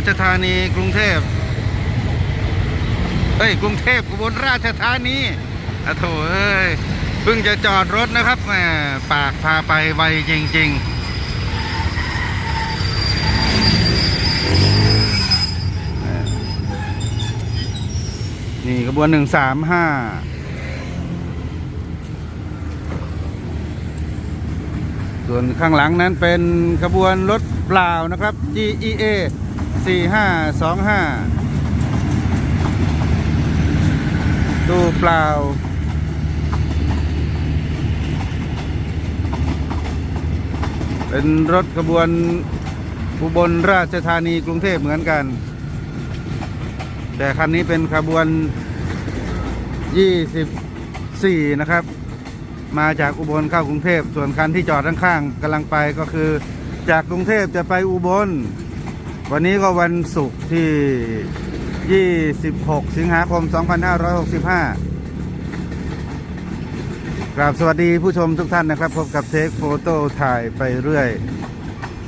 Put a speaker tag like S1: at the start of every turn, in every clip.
S1: ราชธานีกรุงเทพเอ้ยกรุงเทพอุบลราชธานีอะโถเอ้ยเพิ่งจะจอดรถนะครับแหมปากพาไปไวจริง ๆนี่ขบวนหนึ่งสามห้าส่วนข้างหลังนั้นเป็นขบวนรถเปล่านะครับ GEA 4525ตู้เปล่า เป็นรถขบวนอุบลราชธานีกรุงเทพเหมือนกัน แต่คันนี้เป็นขบวน 24 นะครับ มาจากอุบลเข้ากรุงเทพ ส่วนคันที่จอดข้างๆกำลังไปก็คือ จากกรุงเทพจะไปอุบล วันนี้ก็วันศุกร์ที่ 26 สิงหาคม 2565 กราบสวัสดีผู้ชมทุกท่านนะครับ พบกับเทคโฟโต้ถ่ายไปเรื่อย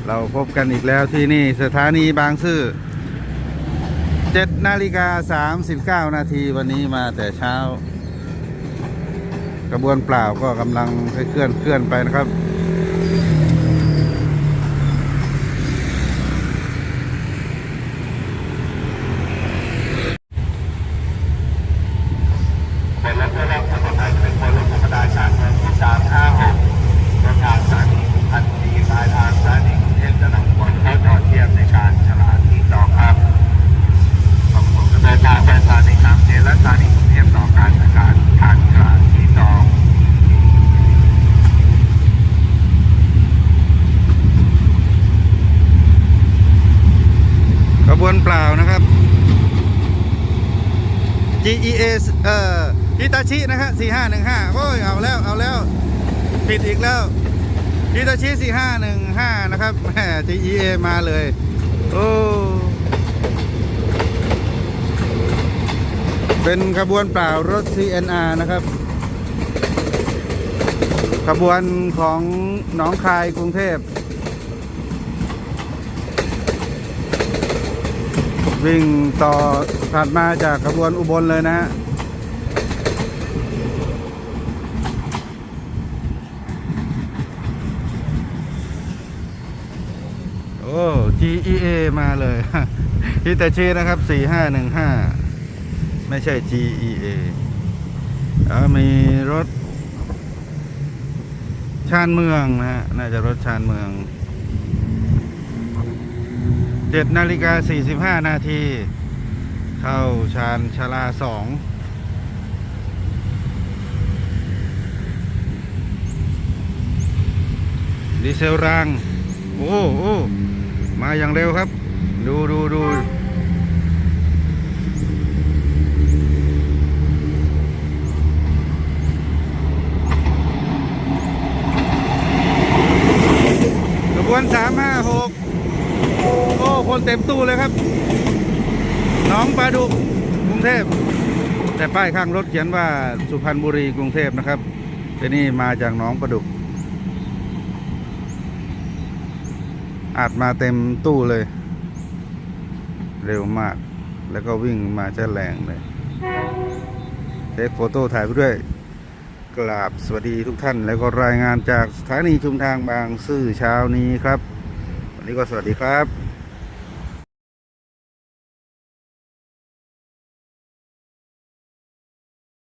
S1: เราพบกันอีกแล้วที่นี่สถานีบางซื่อ7นาฬิกา 39 นาทีวันนี้มาแต่เช้า กระบวนเปล่าก็กำลังเคลื่อนเคลื่อนไปนะครับ
S2: เป็นรถแรกทั้งหมดไทยเป็นคนร ถธรรมดางที่สามห้าหกรถทางสถานีพรรณบุรีปลายทางสถานีกรุงเทพจะนำคนเข้าจอดเทียบในการชลาที่สองครับขอบคุณเดินทางไปสถานีสามเจและสถานีกรุงเทพต่อการจัดการทางชลาที่สอง
S1: ขบวนเปล่านะครับ GEA เอ่อ ฮิตาชินะฮะ4515โอ้ยเอาแล้วเอาแล้วผิดอีกแล้วฮิตาชิ4515นะครับแหม GEA มาเลย โอ้เป็นขบวนเปล่ารถ CNR นะครับขบวนของหนองคายกรุงเทพ วิ่งต่อถัดมาจากขบวนอุบลเลยนะฮะ อ้ GEA มาเลยฮิตาชินะครับ 4515 ไม่ใช่ GEA อ่ามีรถ ชานเมืองนะฮะ น่าจะรถชานเมืองเจ็ดนาฬิกาสี่สิบห้านาที เข้าชานชลาสองดีเซลรางโอ้โอ้ มาอย่างเร็วครับ ดูดูดูขบวนสามห้าหกโอ้คนเต็มตู้เลยครับน้องปลาดุกกรุงเทพ แต่ป้ายข้างรถเขียนว่าสุพรรณบุรีกรุงเทพนะครับแต่นี่มาจากน้องปลาดุก อัดมาเต็มตู้เลย เร็วมาก แล้วก็วิ่งมาจะแรงเลยเทคโฟโต้ถ่ายไปด้วยกราบสวัสดีทุกท่าน แล้วก็รายงานจากสถานีชุมทางบางซื่อเช้านี้ครับ วันนี้ก็สวัสดีครับ